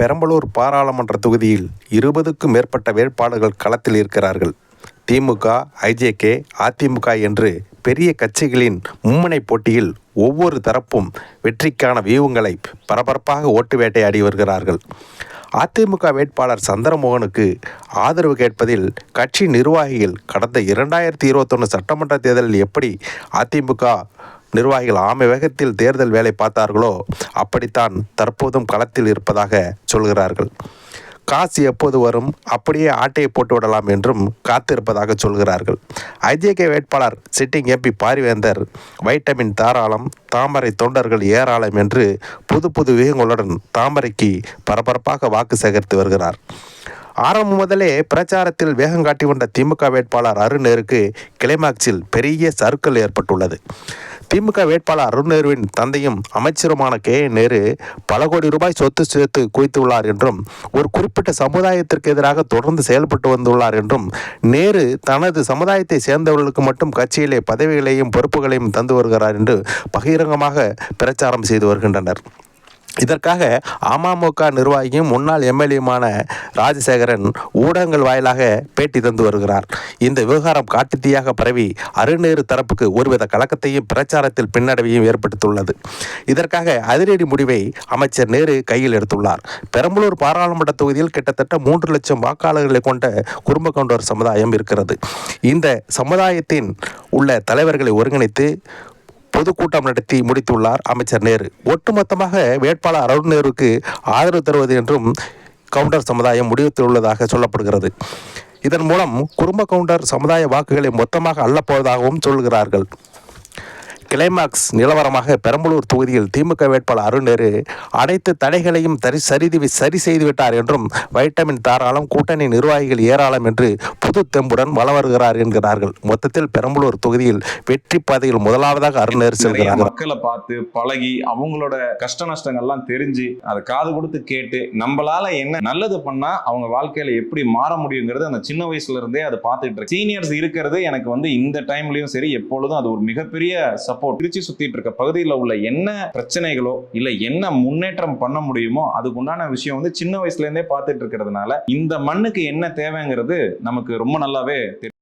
பெரம்பலூர் பாராளுமன்ற தொகுதியில் இருபதுக்கும் மேற்பட்ட வேட்பாளர்கள் களத்தில் இருக்கிறார்கள். திமுக ஐஜேகே அதிமுக என்று பெரிய கட்சிகளின் மும்முனை போட்டியில் ஒவ்வொரு தரப்பும் வெற்றிக்கான வியூகங்களை பரபரப்பாக ஓட்டு வேட்டையாடி வருகிறார்கள். அதிமுக வேட்பாளர் சந்திரமோகனுக்கு ஆதரவு கேட்பதில் கட்சி நிர்வாகிகள் கடந்த இரண்டாயிரத்தி இருபத்தொன்று சட்டமன்ற தேர்தலில் எப்படி அதிமுக நிர்வாகிகள் ஆமை வேகத்தில் தேர்தல் வேலை பார்த்தார்களோ அப்படித்தான் தற்போதும் களத்தில் இருப்பதாக சொல்கிறார்கள். காசு எப்போது வரும்? அப்படியே ஆட்டையை போட்டு விடலாம் என்றும் காத்திருப்பதாக சொல்கிறார்கள். ஐஜேகே வேட்பாளர் சிட்டிங் எம்பி பாரிவேந்தர் வைட்டமின் தாராளம் தாமரை தொண்டர்கள் ஏராளம் என்று புது புது வியூகங்களுடன் தாமரைக்கு பரபரப்பாக வாக்கு சேகரித்து வருகிறார். ஆரம்பம் முதலே பிரச்சாரத்தில் வேகம் காட்டி கொண்ட திமுக வேட்பாளர் அருணேருக்கு கிளைமாக்ஸில் பெரிய சறுக்கல் ஏற்பட்டுள்ளது. திமுக வேட்பாளர் அருண் நேருவின் தந்தையும் அமைச்சருமான கே. நேரு பல கோடி ரூபாய் சொத்து சேர்த்து குவித்துள்ளார் என்றும் ஒரு குறிப்பிட்ட சமுதாயத்திற்கு எதிராக தொடர்ந்து செயல்பட்டு வந்துள்ளார் என்றும் நேரு தனது சமுதாயத்தை சேர்ந்தவர்களுக்கு மட்டும் கட்சியிலே பதவிகளையும் பொறுப்புகளையும் தந்து வருகிறார் என்று பகிரங்கமாக பிரச்சாரம் செய்து வருகின்றனர். இதற்காக அமமுக நிர்வாகியும் முன்னாள் எம்எல்ஏமான ராஜசேகரன் ஊடகங்கள் வாயிலாக பேட்டி தந்து வருகிறார். இந்த விவகாரம் காட்டுத்தீயாக பரவி அருநேரு தரப்புக்கு ஒருவித கலக்கத்தையும் பிரச்சாரத்தில் பின்னடைவையும் ஏற்படுத்தியுள்ளது. இதற்காக அதிரடி முடிவை அமைச்சர் நேரு கையில் எடுத்துள்ளார். பெரம்பலூர் பாராளுமன்ற தொகுதியில் கிட்டத்தட்ட மூன்று லட்சம் வாக்காளர்களை கொண்ட குடும்ப கொண்டோர் சமுதாயம் இருக்கிறது. இந்த சமுதாயத்தின் உள்ள தலைவர்களை ஒருங்கிணைத்து பொதுக்கூட்டம் நடத்தி முடித்துள்ளார் அமைச்சர் நேரு. ஒட்டுமொத்தமாக வேட்பாளர் அருண் நேருக்கு ஆதரவு தருவது என்றும் கவுண்டர் சமுதாயம் முடிவெடுத்துள்ளதாக சொல்லப்படுகிறது. இதன் மூலம் குடும்ப கவுண்டர் சமுதாய வாக்குகளை மொத்தமாக அள்ளப்போவதாகவும் சொல்கிறார்கள். கிளைமாக்ஸ் நிலவரமாக பெரம்பலூர் தொகுதியில் திமுக வேட்பாளர் அருண் நேரு அனைத்து தடைகளையும் சரி சரிதி சரி செய்துவிட்டார் என்றும் வைட்டமின் தாராளம் கூட்டணி நிர்வாகிகள் ஏராளம் என்று புது தெம்புடன் வலம் வருகிறார் என்கிறார்கள். மொத்தத்தில் பெரம்பலூர் தொகுதியில் வெற்றி பாதையில் முதலாவதாக அருண் நேரு நிறைய செல்கிறார். மக்களை பார்த்து பழகி அவங்களோட கஷ்ட நஷ்டங்கள்லாம் தெரிஞ்சு அதை காது கொடுத்து கேட்டு நம்மளால என்ன நல்லது பண்ணா அவங்க வாழ்க்கையில எப்படி மாற முடியுங்கிறது அந்த சின்ன வயசுல இருந்தே அதை பார்த்துட்டு இருக்கு சீனியர்ஸ் இருக்கிறது எனக்கு வந்து இந்த டைம்லயும் சரி எப்பொழுதும் அது ஒரு மிகப்பெரிய சப்போர்ட் திருச்சி சுத்திட்டு இருக்க பகுதியில் உள்ள என்ன பிரச்சனைகளோ இல்ல என்ன முன்னேற்றம் பண்ண முடியுமோ அதுக்கு உண்டான விஷயம் வந்து சின்ன வயசுல இருந்தே பார்த்துட்டு இருக்கிறதுனால இந்த மண்ணுக்கு என்ன தேவைங்கிறது நமக்கு ரொம்ப நல்லாவே தெரியும்